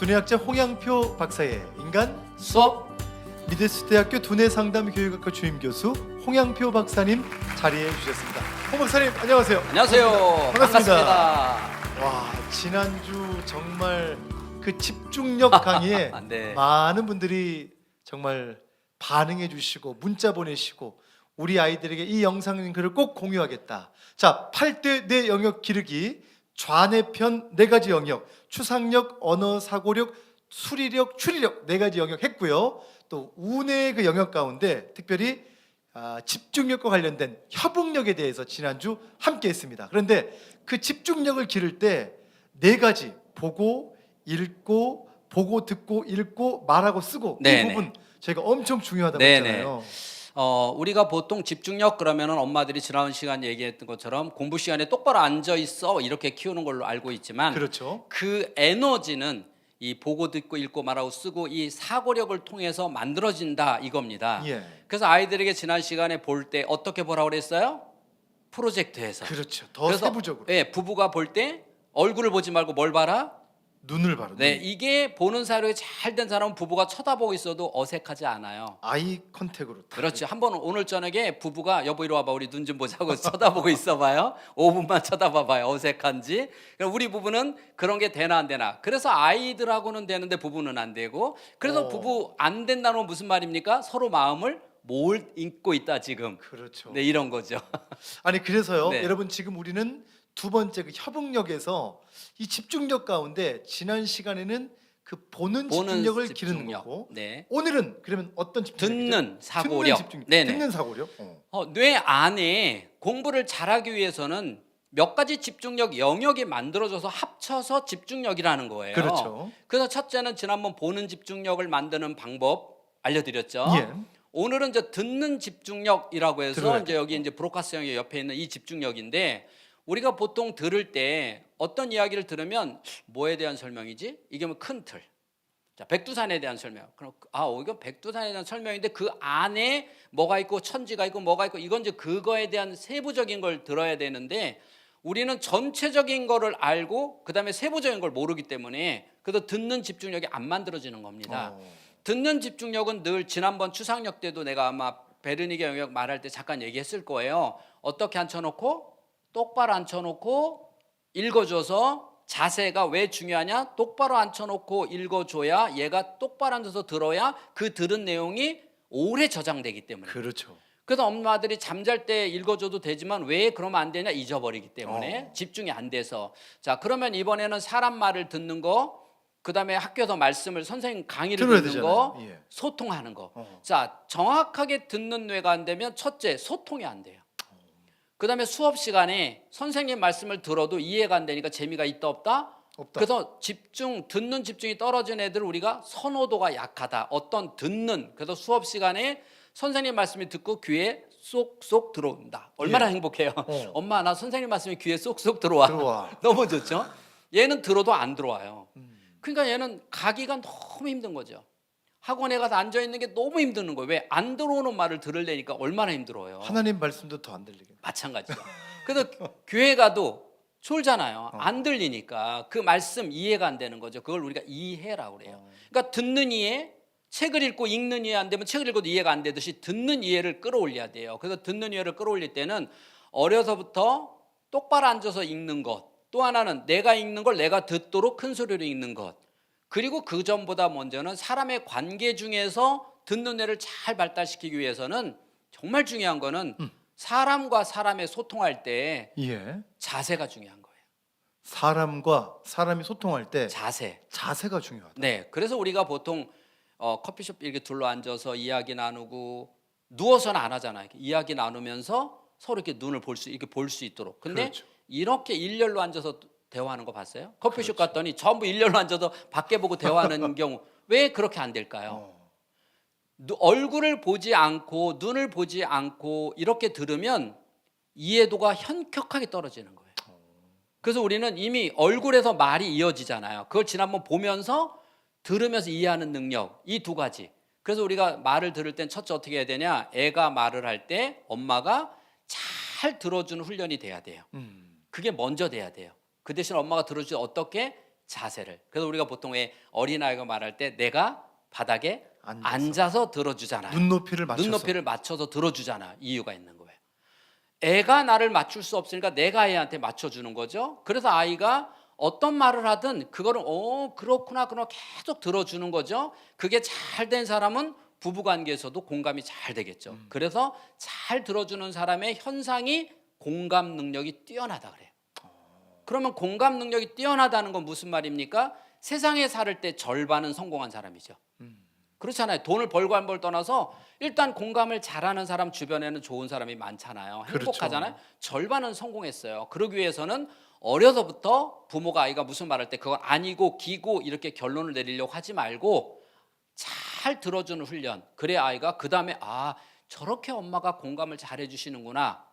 두뇌학자 홍양표 박사의 인간 수업 미데스 대학교 두뇌상담교육학과 주임 교수 홍양표 박사님 자리해 주셨습니다. 홍 박사님 안녕하세요. 안녕하세요. 반갑습니다. 반갑습니다. 와 지난주 정말 그 집중력 강의에 아, 네. 많은 분들이 정말 반응해 주시고 문자 보내시고 우리 아이들에게 이 영상 링크를 꼭 공유하겠다. 자, 8대 내 영역 기르기 좌뇌편 네 가지 영역, 추상력, 언어 사고력, 수리력, 추리력 네 가지 영역 했고요. 또 우뇌의 그 영역 가운데 특별히 아, 집중력과 관련된 협응력에 대해서 지난주 함께 했습니다. 그런데 그 집중력을 기를 때 네 가지 보고 읽고 보고 듣고 읽고 말하고 쓰고 이 네네. 부분 저희가 엄청 중요하다고 네네. 했잖아요. 어, 우리가 보통 집중력 그러면은 엄마들이 지난 시간 얘기했던 것처럼 공부 시간에 똑바로 앉아 있어 이렇게 키우는 걸로 알고 있지만 그렇죠. 그 에너지는 이 보고 듣고 읽고 말하고 쓰고 이 사고력을 통해서 만들어진다 이겁니다. 예. 그래서 아이들에게 지난 시간에 볼 때 어떻게 보라고 그랬어요? 프로젝트에서. 그렇죠. 더 그래서 세부적으로 예, 부부가 볼 때 얼굴을 보지 말고 뭘 봐라? 눈을 바로 네, 눈. 이게 보는 사람이 잘된 사람은 부부가 쳐다보고 있어도 어색하지 않아요. 아이 컨택으로 다 그렇죠. 한번 오늘 저녁에 부부가 여보 이리 와봐 우리 눈 좀 보자고 쳐다보고 있어봐요. 5분만 쳐다봐봐요. 어색한지. 그럼 우리 부부는 그런 게 되나 안 되나. 그래서 아이들하고는 되는데 부부는 안 되고. 그래서 어. 부부 안 된다는 건 무슨 말입니까? 서로 마음을 못 읽고 있다 지금. 그렇죠. 네 이런 거죠. 아니 그래서요 네. 여러분 지금 우리는 두 번째 그 협응력에서 이 집중력 가운데 지난 시간에는 그 보는, 보는 집중력을 기르는 집중력. 거고 네. 오늘은 그러면 어떤 집중력이죠? 듣는 사고력. 듣는 집중력. 네네. 듣는 사고력. 어. 어, 뇌 안에 공부를 잘하기 위해서는 몇 가지 집중력 영역이 만들어져서 합쳐서 집중력이라는 거예요. 그렇죠. 그래서 첫째는 지난번 보는 집중력을 만드는 방법 알려드렸죠. 예. 오늘은 이제 듣는 집중력이라고 해서 들어야 이제 여기 이제 브로카스 형의 옆에 있는 이 집중력인데 우리가 보통 들을 때 어떤 이야기를 들으면 뭐에 대한 설명이지? 이게 뭐 큰 틀. 자, 백두산에 대한 설명. 그럼 아, 어, 이건 백두산에 대한 설명인데 그 안에 뭐가 있고 천지가 있고 뭐가 있고 이건 이제 그거에 대한 세부적인 걸 들어야 되는데 우리는 전체적인 거를 알고 그다음에 세부적인 걸 모르기 때문에 그래서 듣는 집중력이 안 만들어지는 겁니다. 어. 듣는 집중력은 늘 지난번 추상력 때도 내가 아마 베르니게 영역 말할 때 잠깐 얘기했을 거예요. 어떻게 앉혀놓고 똑바로 앉혀놓고 읽어줘서 자세가 왜 중요하냐? 똑바로 앉혀놓고 읽어줘야 얘가 똑바로 앉아서 들어야 그 들은 내용이 오래 저장되기 때문에. 그렇죠. 그래서 엄마들이 잠잘 때 읽어줘도 되지만 왜 그러면 안 되냐 잊어버리기 때문에 어. 집중이 안 돼서 자 그러면 이번에는 사람 말을 듣는 거 그 다음에 학교에서 말씀을 선생님 강의를 듣는 거 되잖아요. 예. 소통하는 거. 어. 자, 정확하게 듣는 뇌가 안 되면 첫째 소통이 안 돼요. 그 다음에 수업 시간에 선생님 말씀을 들어도 이해가 안 되니까 재미가 있다 없다? 없다. 그래서 집중 듣는 집중이 떨어진 애들 우리가 선호도가 약하다. 어떤 듣는 그래서 수업 시간에 선생님 말씀이 듣고 귀에 쏙쏙 들어온다. 얼마나 행복해요. 어. 엄마 나 선생님 말씀이 귀에 쏙쏙 들어와. 들어와. 너무 좋죠. 얘는 들어도 안 들어와요. 음. 그러니까 얘는 가기가 너무 힘든 거죠. 학원에 가서 앉아 있는 게 너무 힘드는 거예요. 왜 안 들어오는 말을 들으려니까 얼마나 힘들어요. 하나님 말씀도 더 안 들리게. 마찬가지죠. 그래서 교회 가도 졸잖아요. 어. 안 들리니까 그 말씀 이해가 안 되는 거죠. 그걸 우리가 이해라고 그래요. 그러니까 듣는 이해, 책을 읽고 읽는 이해 안 되면 책을 읽어도 이해가 안 되듯이 듣는 이해를 끌어올려야 돼요. 그래서 듣는 이해를 끌어올릴 때는 어려서부터 똑바로 앉아서 읽는 것, 또 하나는 내가 읽는 걸 내가 듣도록 큰 소리로 읽는 것, 그리고 그 전보다 먼저는 사람의 관계 중에서 듣는 뇌를 잘 발달시키기 위해서는 정말 중요한 거는 사람과 사람의 소통할 때 예. 자세가 중요한 거예요. 사람과 사람이 소통할 때 자세. 자세가 중요하다. 네. 그래서 우리가 보통 어, 커피숍 이렇게 둘러 앉아서 이야기 나누고 누워서는 안 하잖아요. 이야기 나누면서 서로 이렇게 눈을 볼 수 이렇게 볼 수 있도록. 근데 그렇죠. 이렇게 일렬로 앉아서 대화하는 거 봤어요? 커피숍 갔더니 전부 일렬로 앉아서 밖에 보고 대화하는 경우 왜 그렇게 안 될까요? 어. 누- 얼굴을 보지 않고 눈을 보지 않고 이렇게 들으면 이해도가 현격하게 떨어지는 거예요. 그래서 우리는 이미 얼굴에서 말이 이어지잖아요. 그걸 지난번 보면서 들으면서 이해하는 능력 이 두 가지. 그래서 우리가 말을 들을 땐 첫째 어떻게 해야 되냐? 애가 말을 할 때 엄마가 잘 들어주는 훈련이 돼야 돼요. 음. 그게 먼저 돼야 돼요. 그 대신 엄마가 들어주지 어떻게 자세를. 그래서 우리가 보통 왜 어린아이가 말할 때 내가 바닥에 앉아서. 앉아서, 들어주잖아요. 눈높이를 맞춰서 눈높이를 맞춰서 들어주잖아. 이유가 있는 거예요. 애가 나를 맞출 수 없으니까 내가 애한테 맞춰주는 거죠. 그래서 아이가 어떤 말을 하든 그거를 어 그렇구나 그럼 계속 들어주는 거죠. 그게 잘 된 사람은 부부 관계에서도 공감이 잘 되겠죠. 그래서 잘 들어주는 사람의 현상이 공감 능력이 뛰어나다 그래요. 그러면 공감 능력이 뛰어나다는 건 무슨 말입니까? 세상에 살을 때 절반은 성공한 사람이죠. 그렇잖아요. 돈을 벌고 안 벌 떠나서 일단 공감을 잘하는 사람 주변에는 좋은 사람이 많잖아요. 그렇죠. 행복하잖아요. 절반은 성공했어요. 그러기 위해서는 어려서부터 부모가 아이가 무슨 말할 때 그건 아니고 기고 이렇게 결론을 내리려고 하지 말고 잘 들어주는 훈련. 그래 아이가 그 다음에 아 저렇게 엄마가 공감을 잘 해주시는구나.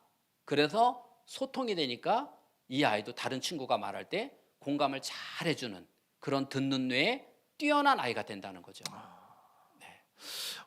그래서 소통이 되니까 이 아이도 다른 친구가 말할 때 공감을 잘 해주는 그런 듣는 뇌에 뛰어난 아이가 된다는 거죠.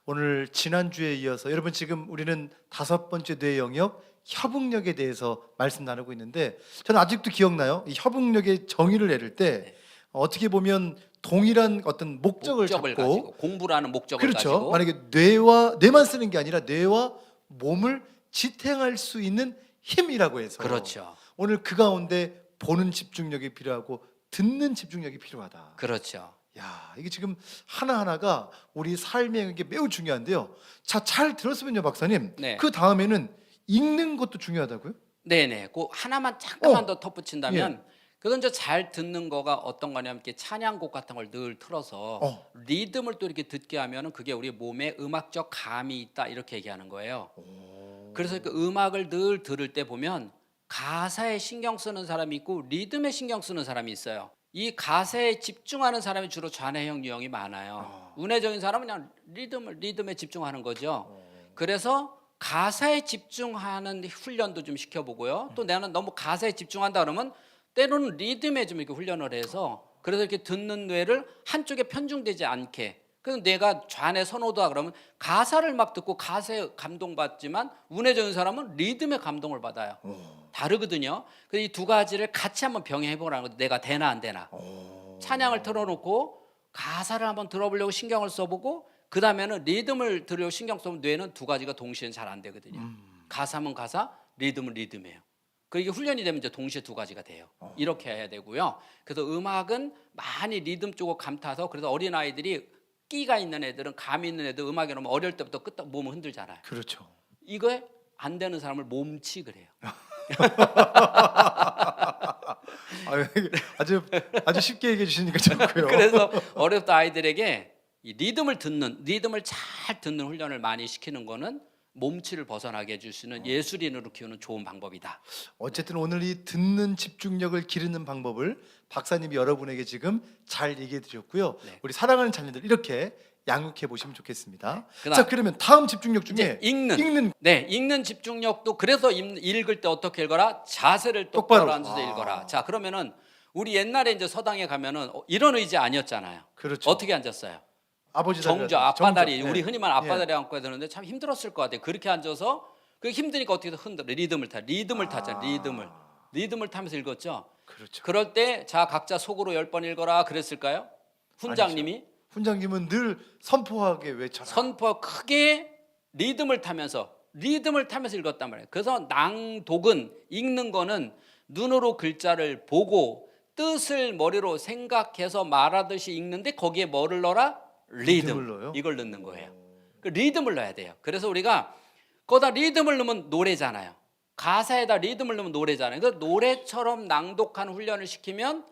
오늘 지난주에 이어서 여러분 지금 우리는 다섯 번째 뇌 영역 협응력에 대해서 말씀 나누고 있는데 저는 아직도 기억나요. 이 협응력의 정의를 내릴 때 네. 어떻게 보면 동일한 어떤 목적을, 목적을 잡고 가지고 공부라는 목적을 그렇죠. 가지고 만약에 뇌와 뇌만 쓰는 게 아니라 뇌와 몸을 지탱할 수 있는 힘이라고 해서 그렇죠. 오늘 그 가운데 보는 집중력이 필요하고 듣는 집중력이 필요하다. 그렇죠. 야, 이게 지금 하나하나가 우리 삶에 게 매우 중요한데요. 자, 잘 들었으면요, 박사님. 네. 그 다음에는 읽는 것도 중요하다고요? 네네. 그 하나만 잠깐만 어. 더 덧붙인다면 그건 이제 잘 듣는 거가 어떤 거냐면 이렇게 찬양곡 같은 걸 늘 틀어서 어. 리듬을 또 이렇게 듣게 하면은 그게 우리 몸에 음악적 감이 있다 이렇게 얘기하는 거예요. 그래서 그 음악을 늘 들을 때 보면 가사에 신경 쓰는 사람이 있고 리듬에 신경 쓰는 사람이 있어요. 이 가사에 집중하는 사람이 주로 좌뇌형 유형이 많아요. 운해적인 사람은 그냥 리듬을 리듬에 집중하는 거죠. 그래서 가사에 집중하는 훈련도 좀 시켜보고요. 또 나는 너무 가사에 집중한다 그러면 때로는 리듬에 좀 이렇게 훈련을 해서 그래서 이렇게 듣는 뇌를 한쪽에 편중되지 않게. 그래서 내가 좌뇌 선호도다 그러면 가사를 막 듣고 가사에 감동받지만 운해적인 사람은 리듬에 감동을 받아요. 다르거든요. 그래서 이 두 가지를 같이 한번 병행해 보라는 거죠. 내가 되나 안 되나. 찬양을 틀어놓고 가사를 한번 들어보려고 신경을 써보고 그 다음에는 리듬을 들으려고 신경 써면 뇌는 두 가지가 동시에는 잘안 되거든요. 가사면 가사, 리듬은 리듬이에요. 이게 훈련이 되면 이제 동시에 두 가지가 돼요. 이렇게 해야 되고요. 그래서 음악은 많이 리듬 쪽으로 감타서 그래서 어린 아이들이 끼가 있는 애들은 감이 있는 애들 음악에 넣으면 어릴 때부터 끝 몸을 흔들잖아요. 그렇죠. 이거에 안 되는 사람을 몸치 그래요. 아주 아주 쉽게 얘기해 주시니까 좋고요. 그래서 어렵다 아이들에게 이 리듬을 듣는 리듬을 잘 듣는 훈련을 많이 시키는 거는 몸치를 벗어나게 해줄 수 있는 예술인으로 키우는 좋은 방법이다. 어쨌든 오늘 이 듣는 집중력을 기르는 방법을 박사님이 여러분에게 지금 잘 얘기해 드렸고요. 네. 우리 사랑하는 자녀들 이렇게 양육해 보시면 좋겠습니다. 그다음- 자, 그러면 다음 집중력 중에 이제 읽는 읽는 네, 읽는 집중력도 그래서 읽- 읽을 때 어떻게 읽어라? 자세를 똑바로. 똑바로, 앉아서 아. 읽어라. 자, 그러면은 우리 옛날에 이제 서당에 가면은 어, 이런 의자 아니었잖아요. 그렇죠. 어떻게 앉았어요? 아버지 다리 같은- 아빠 정조. 다리 네. 우리 흔히 말 아빠 예. 다리 안고 해야 되는데 참 힘들었을 것 같아요. 그렇게 앉아서 그 힘드니까 어떻게 흔들어 리듬을 타 리듬을 타죠 리듬을 리듬을 타면서 읽었죠. 그렇죠. 그럴 때 자 각자 속으로 열 번 읽어라 그랬을까요? 훈장님이 훈장님은 늘 선포하게 외쳐라. 선포 크게 리듬을 타면서 리듬을 타면서 읽었단 말이에요. 그래서 낭독은 읽는 거는 눈으로 글자를 보고 뜻을 머리로 생각해서 말하듯이 읽는데 거기에 뭐를 넣어라? 리듬. 넣어요? 이걸 넣는 거예요. 그 리듬을 넣어야 돼요. 그래서 우리가 거기다 리듬을 넣으면 노래잖아요. 가사에다 리듬을 넣으면 노래잖아요. 그 노래처럼 낭독하는 훈련을 시키면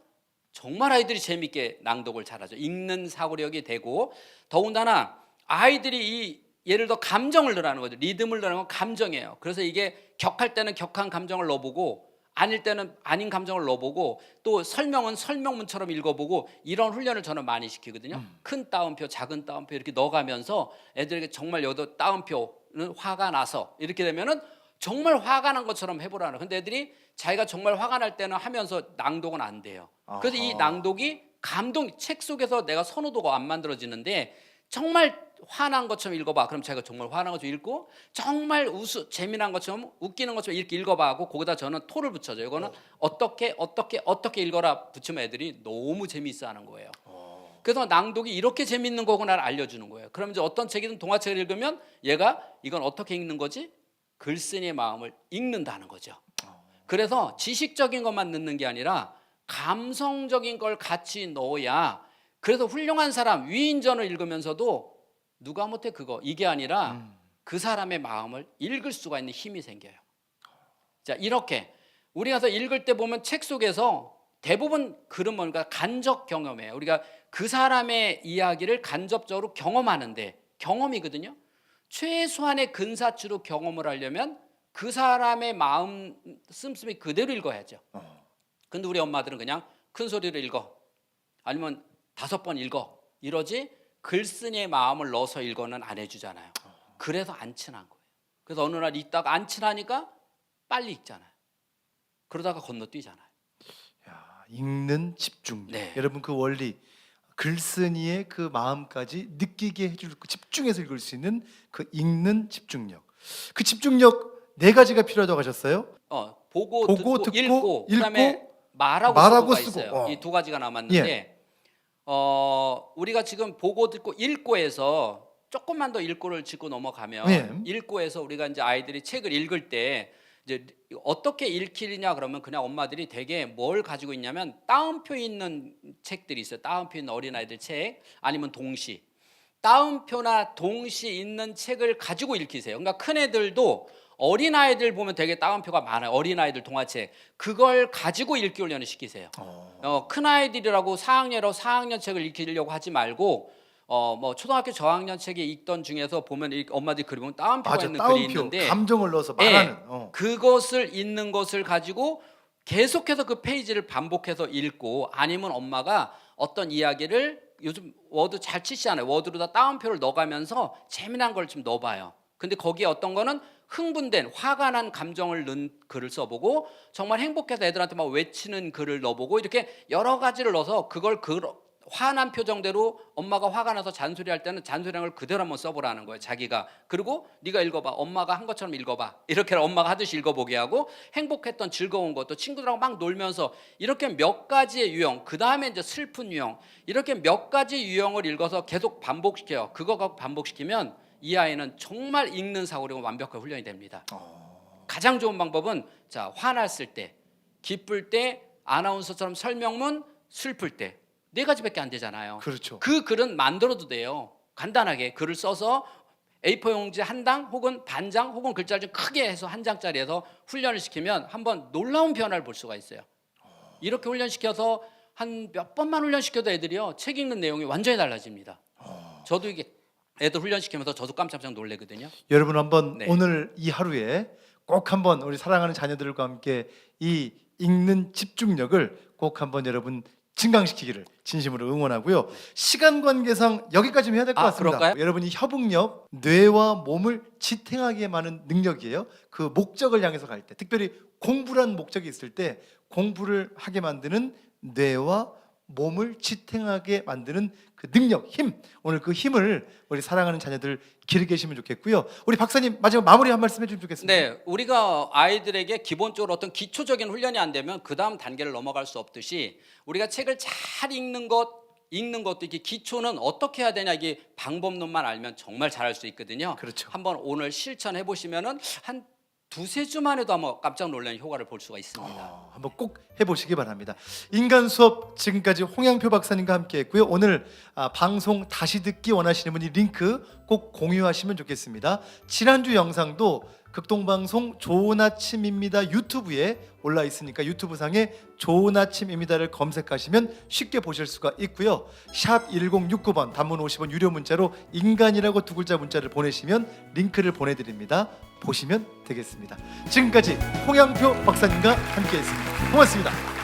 정말 아이들이 재밌게 낭독을 잘하죠. 읽는 사고력이 되고 더군다나 아이들이 이 예를 들어 감정을 넣으라는 거죠. 리듬을 넣으는 건 감정이에요. 그래서 이게 격할 때는 격한 감정을 넣어보고 아닐 때는 아닌 감정을 넣어보고 또 설명은 설명문처럼 읽어보고 이런 훈련을 저는 많이 시키거든요. 큰 따옴표, 작은 따옴표 이렇게 넣어가면서 애들에게 정말 여도 따옴표는 화가 나서 이렇게 되면은 정말 화가 난 것처럼 해보라는. 근데 애들이 자기가 정말 화가 날 때는 하면서 낭독은 안 돼요. 그래서 이 아하. 낭독이 감동 책 속에서 내가 선호도가 안 만들어지는데 정말 화난 것처럼 읽어봐. 그럼 제가 정말 화난 것처럼 읽고 정말 우수 재미난 것처럼 웃기는 것처럼 이렇게 읽어봐 하고 거기다 저는 토를 붙여줘요. 이거는 어 떻게 어떻게 어떻게 읽어라 붙이면 애들이 너무 재미있어하는 거예요. 그래서 낭독이 이렇게 재밌는 거구나를 알려주는 거예요. 그럼 이제 어떤 책이든 동화책을 읽으면 얘가 이건 어떻게 읽는 거지? 글쓴이의 마음을 읽는다는 거죠. 그래서 지식적인 것만 넣는 게 아니라 감성적인 걸 같이 넣어야 그래서 훌륭한 사람 위인전을 읽으면서도 누가 못해 그거 이게 아니라 그 사람의 마음을 읽을 수가 있는 힘이 생겨요. 자 이렇게 우리가 서 읽을 때 보면 책 속에서 대부분 글은 뭔가 간접 경험이에요. 우리가 그 사람의 이야기를 간접적으로 경험하는데 경험이거든요. 최소한의 근사치로 경험을 하려면 그 사람의 마음 씀씀이 그대로 읽어야죠. 근데 우리 엄마들은 그냥 큰 소리로 읽어. 아니면 다섯 번 읽어. 이러지 글쓴이의 마음을 넣어서 읽어는 안 해주잖아요. 그래서 안 친한 거예요. 그래서 어느 날 읽다가 안 친하니까 빨리 읽잖아요. 그러다가 건너뛰잖아요. 야, 읽는 집중력. 네. 여러분 그 원리 글쓴이의 그 마음까지 느끼게 해줄 그 집중해서 읽을 수 있는 그 읽는 집중력. 그 집중력 네 가지가 필요하다고 하셨어요. 어, 보고, 보고, 듣고, 듣고, 읽고, 읽고, 그다음에 말하고, 말하고 쓰고. 어. 이두 가지가 남았는데 어, 우리가 지금 보고 듣고 읽고에서 조금만 더 읽고를 짚고 넘어가면 네. 읽고에서 우리가 이제 아이들이 책을 읽을 때 이제 어떻게 읽히느냐 그러면 그냥 엄마들이 되게 뭘 가지고 있냐면 따옴표 있는 책들이 있어요. 따옴표 있는 어린아이들 책 아니면 동시. 따옴표나 동시 있는 책을 가지고 읽히세요. 그러니까 큰 애들도 어린아이들 보면 되게 따옴표가 많아요. 어린아이들 동화책. 그걸 가지고 읽기 훈련을 시키세요. 어, 큰 아이들이라고 4학년이라고 4학년 책을 읽히려고 하지 말고 어, 뭐 초등학교 저학년 책에 읽던 중에서 보면 이 엄마들이 그리 보면 따옴표가 맞아. 있는 글이 따옴표, 있는데 감정을 넣어서 예, 말하는. 어. 그것을 읽는 것을 가지고 계속해서 그 페이지를 반복해서 읽고 아니면 엄마가 어떤 이야기를 요즘 워드 잘 치시잖아요. 워드로 다 따옴표를 넣어가면서 재미난 걸 좀 넣어봐요. 근데 거기에 어떤 거는 흥분된 화가 난 감정을 넣은 글을 써보고 정말 행복해서 애들한테 막 외치는 글을 넣어보고 이렇게 여러 가지를 넣어서 그걸 그 화난 표정대로 엄마가 화가 나서 잔소리할 때는 잔소리한 걸 그대로 한번 써보라는 거예요. 자기가 그리고 네가 읽어봐. 엄마가 한 것처럼 읽어봐. 이렇게 엄마가 하듯이 읽어보게 하고 행복했던 즐거운 것도 친구들하고 막 놀면서 이렇게 몇 가지의 유형. 그 다음에 이제 슬픈 유형. 이렇게 몇 가지 유형을 읽어서 계속 반복시켜요. 그거 갖고 반복시키면 이 아이는 정말 읽는 사고력은 완벽하게 훈련이 됩니다. 가장 좋은 방법은 자 화났을 때, 기쁠 때, 아나운서처럼 설명문, 슬플 때 네 가지밖에 안 되잖아요. 그렇죠. 그 글은 만들어도 돼요. 간단하게 글을 써서 A4 용지 한장 혹은 반장 혹은 글자를 좀 크게 해서 한 장짜리 해서 훈련을 시키면 한번 놀라운 변화를 볼 수가 있어요. 이렇게 훈련시켜서 한 몇 번만 훈련시켜도 애들이요 책 읽는 내용이 완전히 달라집니다. 저도 이게 애들 훈련시키면서 저도 깜짝깜짝 놀래거든요. 여러분 한번 네. 오늘 이 하루에 꼭 한번 우리 사랑하는 자녀들과 함께 이 읽는 집중력을 꼭 한번 여러분 증강시키기를 진심으로 응원하고요. 시간 관계상 여기까지만 해야 될 것 아, 같습니다. 그럴까요? 여러분이 협응력, 뇌와 몸을 지탱하게 하는 능력이에요. 그 목적을 향해서 갈 때, 특별히 공부란 목적이 있을 때 공부를 하게 만드는 뇌와 몸을 지탱하게 만드는 그 능력, 힘. 오늘 그 힘을 우리 사랑하는 자녀들 기르게 하시면 좋겠고요. 우리 박사님 마지막 마무리 한 말씀 해주면 좋겠습니다. 네, 우리가 아이들에게 기본적으로 어떤 기초적인 훈련이 안 되면 그 다음 단계를 넘어갈 수 없듯이 우리가 책을 잘 읽는 것, 읽는 것도 이게 기초는 어떻게 해야 되냐 이게 방법론만 알면 정말 잘할 수 있거든요. 그렇죠. 한번 오늘 실천해 보시면은 한 두세 주만 해도 아마 깜짝 놀라는 효과를 볼 수가 있습니다. 어, 한번 꼭 해보시기 바랍니다. 인간 수업 지금까지 홍양표 박사님과 함께했고요. 오늘 아, 방송 다시 듣기 원하시는 분이 링크 꼭 공유하시면 좋겠습니다. 지난주 영상도 극동방송 좋은 아침입니다 유튜브에 올라 있으니까 유튜브 상에 좋은 아침입니다를 검색하시면 쉽게 보실 수가 있고요. 샵 1069번 단문 50원 유료 문자로 인간이라고 두 글자 문자를 보내시면 링크를 보내드립니다. 보시면 되겠습니다. 지금까지 홍양표 박사님과 함께했습니다. 고맙습니다.